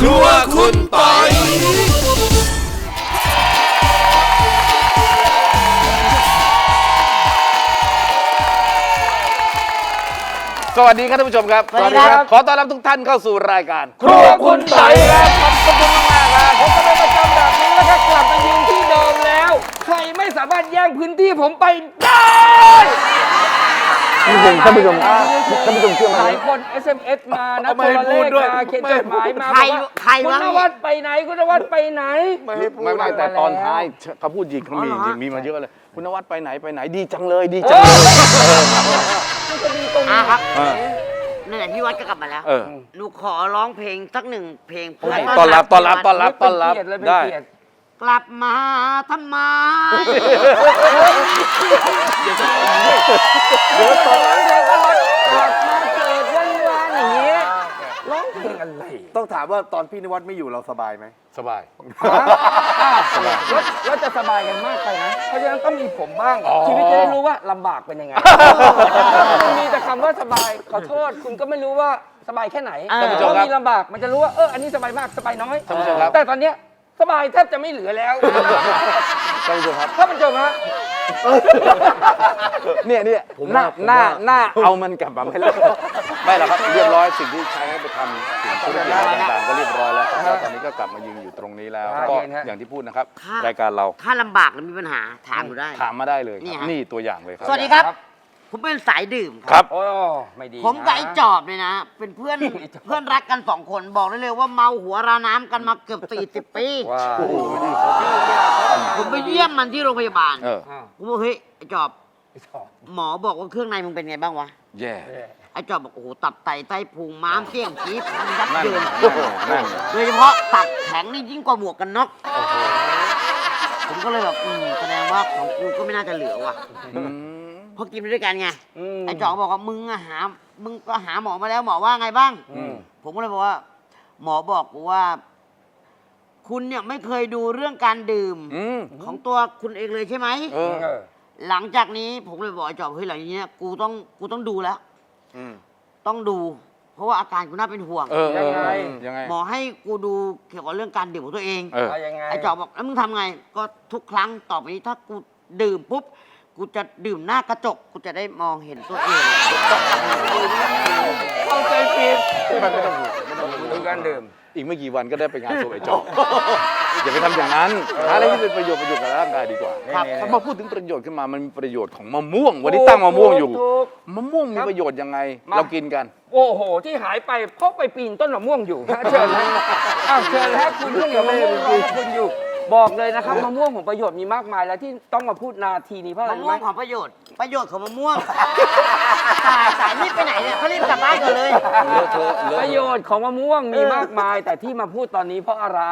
ครัวคุณปอยสวัสดีครับท่านผู้ชมครับ สวัสดีครับ ขอต้อนรับทุกท่านเข้าสู่รายการ ครัวคุณไต่ครับขอบคุณมากๆครับผมก็เป็นประจำแบบนี้แล้วก็กลับมายืนที่เดิมแล้ว ใครไม่สามารถแย่งพื้นที่ผมไปได้ ท่านผู้ชมท่านผู้ชมเชื่อไหมหลายคน SMS มานะไม่โทให้รเลพูดขด้วยมาเขียนไม่จให้ดหมายมาใครบอกว่าใครคุณวะนวัดไปไหนคุณนวัดไปไหน ไม่ไม่ไม่แต่ตอนท้ายเขาพูดจริงเขามีอ๋อเหรอจริงมีมาเยอะเลย คุณนวัดไปไหนไปไหนดีจังเลยดีเอจังอเลยมันจะดีตรงไหนอะครับเออนั่นแหละพี่วัดก็กลับมาแล้วเออหนูขอร้องเพลงสักหนึ่งเพลงเพื่อต้อนรับต้อนรับต้อนรับเป็นเกียรติเลยเป็นได้ เกียรติ กลับมาทำไม เดี๋ยวตอนร้องเพลงก็รถกลับมาเกิดวันวานอย่างนี้ร้องเพลงอะไรต้องถามว่าตอนพี่นวัดไม่อยู่เราสบายไหม สบาย แล้วจะสบายกันมากไปนะ เพราะฉะนั้นต้องมีผมบ้างชีวิตจะได้รู้ว่าลำบากเป็นยังไงมันมีแต่คำว่าสบาย ขอโทษ คุณก็ไม่รู้ว่าสบายแค่ไหนเออเพราะมีลำบาก มันจะรู้ว่า เออ อันนี้สบายมาก สบายน้อย ท่านผู้ชมครับ แต่ตอนเนี้ย สบายแทบจะไม่เหลือแล้ว ท่านผู้ชมครับท่านผู้ชมฮะเนี่ยเนี่ยผมหน้าว่าผมหน้าว่า หน้าเอามันกลับมาไม่เลิกไม่หรอกครับเรียบร้อยสิ่งที่ใช้ให้ไปทำสิ่งธุรกิจอะไรต่างๆก็เรียบร้อยแล้วแล้วตอนนี้ก็กลับมายืนอยู่ตรงนี้แล้วครับก็เย็นฮะอย่างที่พูดนะครับ ค่ะ รายการเราถ้าลำบากแล้วมีปัญหาถามหนูได้ ถามมาได้เลยคนี่รับฮะ นี่ตัวอย่างเลยครับ สวัสดีครับ ผมเป็นสายดื่มคครัรับโอ้ไม่ดีผมกับไอ้นะจอบเลยนะ เป็นเพื่อนไอ้จอบเพื่อนรักกันสองคนบอกได้เลยว่าเมาหัวราน้ำกันมาเกือบ40ปี ว้าวผมไปเยี่ยมมันที่โรงพยาบาลเออ อ้าวผมบอกเฮ้ยไอ้จอบไอ้สองหมอบอกว่าเครื่องในมึงเป็นไงบ้างวะ แย่ไอ้จอบบอกโอ้โหตับไตไตพุงม้ามเสี่ยงจี๊ดยับนั่นเยินโอ้โหนั่นโดยเฉพาะตับแข็งนี่ยิ่งกว่าหมวกกันน็อกผมก็เลยแบบอืมแสดงว่าของกูก็ไม่น่าจะเหลือว่ะ อืมเพราะกินไปด้วยกันไงม ไอ้จอกบอกว่ามึงอะหา มึงก็หาหมอมาแล้วหมอว่าไงบ้าง อืม ผมก็เลยบอกว่า หมอบอกกูว่า คุณเนี่ยไม่เคยดูเรื่องการดื่มอืมของตัวคุณเองเลยใช่ไหม เออเออ หลังจากนี้ผมเลยบอกไอ้จอกเฮ้ยหลังจากนี้เนี่ยกูต้องกูต้องดูแล้ว อืมต้องดู เพราะว่าอาการกูน่าเป็นห่วง เออเออยังไงยังไง หมอให้กูดูเกี่ยวกับเรื่องการดื่มของตัวเอง เออ เอายังไงไอ้จอกบอกแล้วมึงทำไง ก็ทุกครั้งต่อไปนี้ถ้ากูดื่มปุ๊บ กูจะดื่มหน้ากระจก กูจะได้มองเห็นตัวเอง เข้าใจผิดไม่ไม่ต้องห่วงไม่ต้องห่วงดูการดื่ม อีกไม่กี่วันก็ได้ไปงานศพไอ้จอกอย่าไปทำอย่างนั้นหาอะไรที่เป็นประโยชน์ประโยชน์กับร่างกายดีกว่าครับ ถ้ามาพูดถึงประโยชน์ขึ้นมามันมีประโยชน์ของมะม่วง วันนี้ตั้งมะม่วงอยู่ถูกมะม่วงมีครับประโยชน์ยังไง มา เรากินกัน โอ้โห ที่หายไปเพราะไปปีนต้นมะม่วงอยู่ฮะเชิญนะอ้าวเชิญแล้วคุณเรื่องมะม่วงรอคุณอยู่ บอกเลยนะครับมะม่วงของประโยชน์มีมากมาย แล้วที่ต้องมาพูดนาทีนี้เพราะอะไรมะรู้ม่วไหงของประโยชน์ ประโยชน์ของมะม่วง สายสายรีบไปไหนเนี่ยเขารีบกลับบ้านกันเลยประโยชน์ของมะม่วงมีมากมาย แต่ที่มาพูดตอนนี้เพราะอะไร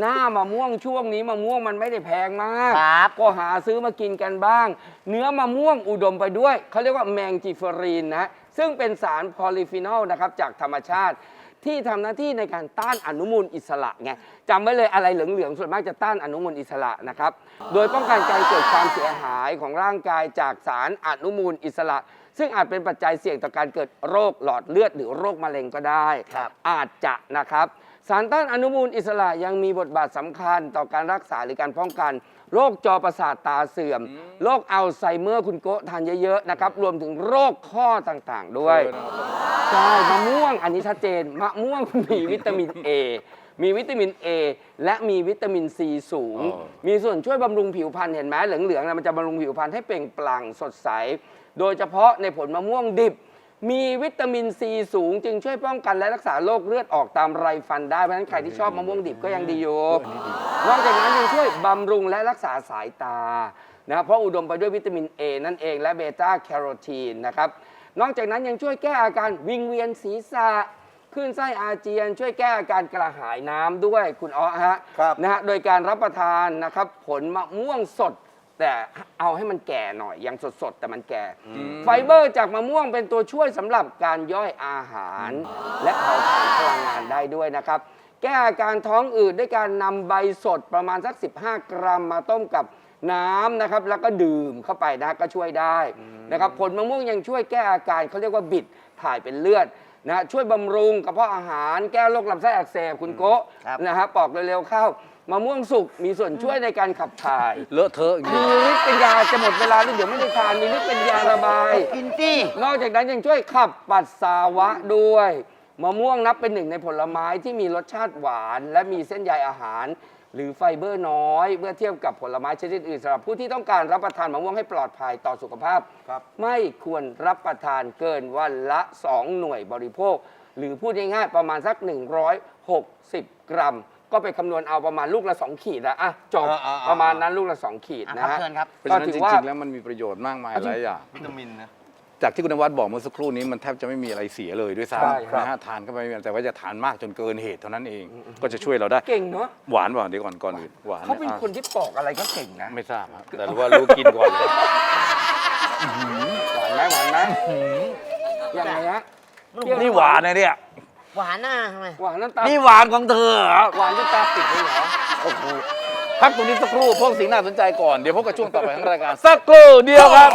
หน้ามะม่วงช่วงนี้มะม่วงมันไม่ได้แพงมากครับ ก็หาซื้อมากินกันบ้าง เนื้อมะม่วงอุดมไปด้วยเขาเรียกว่าแมงจิเฟอรีนนะซึ่งเป็นสารพอลิฟีนอลนะครับจากธรรมชาติ ที่ทำหน้าที่ในการต้านอนุมูลอิสระไงจำไว้เลยอะไรเหลืองๆส่วนมากจะต้านอนุมูลอิสระนะครับ โดยป้องกันการเกิดความเสียหายของร่างกายจากสารอนุมูลอิสระ ซึ่งอาจเป็นปัจจัยเสี่ยงต่อการเกิดโรคหลอดเลือดหรือโรคมะเร็งก็ได้ครับอาจจะนะครับ สารต้านอนุมูลอิสระยังมีบทบาทสำคัญต่อการรักษาหรือการป้องกัน โรคจอประสาทตาเสื่อม โรคอัลไซเมอร์คุณโกะทานเยอะๆนะครับ รวมถึงโรคข้อต่างๆด้วย ใช่มะม่วงอันนี้ชัดเจน มะม่วงมีวิตามิน A มีวิตามิน A และมีวิตามิน C สูง อ๋อ มีส่วนช่วยบำรุงผิวพรรณเห็นไหมเหลืองๆนะมันจะบำรุงผิวพรรณให้เปล่งปลั่งสดใส โดยเฉพาะในผลมะม่วงดิบ มีวิตามิน C สูงจึงช่วยป้องกันและรักษาโรคเลือดออกตามไรฟันได้เพราะฉะนั้นใครที่ชอบมะม่วงดิบก็ยังดีอยู่นอกจากนั้นยังช่วยบำรุงและรักษาสายตานะครับเพราะอุดมไปด้วยวิตามิน A นั่นเองและเบต้าแคโรทีนนะครับนอกจากนั้นยังช่วยแก้อาการวิงเวียนศีรษะคลื่นไส้อาเจียน ช่วยแก้อาการกระหายน้ำด้วยคุณอ้อฮะครับ นะฮะโดยการรับประทานนะครับผลมะม่วงสด แต่เอาให้มันแก่หน่อยยังสดๆ แต่มันแก่ ไฟเบอร์จากมะม่วงเป็นตัวช่วยสำหรับการย่อยอาหาร และเผาผลาญพลังงานได้ด้วยนะครับ แก้อาการท้องอืดด้วยการนำใบสดประมาณสัก 15 กรัมมาต้มกับน้ำนะครับ แล้วก็ดื่มเข้าไปนะก็ช่วยได้นะครับผลมะม่วงยังช่วยแก้อาการเขาเรียกว่าบิดถ่ายเป็นเลือดนะช่วยบำรุงกระเพาะอาหารแก้โรคลำไส้อักเสบคุณโกะครับนะฮะปอกเร็วๆเข้า มะม่วงสุกมีส่วนช่วยในการขับถ่าย เลอะเทอะอย่างมีนี้ฤทธิ์เป็นยาจะหมดเวลาแล้วเดี๋ยวไม่ได้ทานมีฤทธิ์เป็นยาระบาย กินสินอกจากนั้นยังช่วยขับปัสสาวะด้วยมะม่วงนับเป็นหนึ่งในผลไม้ที่มีรสชาติหวาน และมีเส้นใยอาหาร หรือไฟเบอร์น้อย เมื่อเทียบกับผลไม้ชนิดอื่นสำหรับผู้ที่ต้องการรับประทานมะม่วงให้ปลอดภัยต่อสุขภาพครับไม่ควรรับประทานเกินวันละ 2 หน่วยบริโภค หรือพูดง่ายๆประมาณสัก 160 กรัม ก็ไปคำนวณเอาประมาณลูกละ 2 ขีดนะอะจบอ่าอ่าอ่า ประมาณนั้นลูกละ 2 ขีดอะนะครับฮะ เชิญครับ เพราะก็ฉะนั้นถืจอว่า ริงๆแล้วมันมีประโยชน์มากมายหลายอย่าง วิตามินนะ จากที่คุณนวัดบอกเมื่อสักครู่นี้มันแทบจะไม่มีอะไรเสียเลยด้วยใช่ซ้ำครับ นะฮะทานเข้าไปไม่เป็นไรแต่ว่าจะทานมากจนเกินเหตุเท่านั้นเองก็จะช่วยเราได้ เก่งเนาะหวานเปล่าเดี๋ยวก่อนก่อนอื่นหวานเขาเป็นอะคนที่ปอกอะไรก็เก่งนะไม่ทราบครับแต่รู้ว่ารู้กินก่อนเลย หวานไหมหวานไหมยังไงฮะ นี่หวานนะเนี่ย หวานน่ะทำไมหวานน้ำตานี่หวานของเธอเหรอหวานน้ำตาปิดเลยเหรอโอ้โหพักตรงนี้สักครู่พวกสิ่งน่าสนใจก่อน เดี๋ยวพบกับช่วงต่อไปของรายการสักครู่เดียวครับ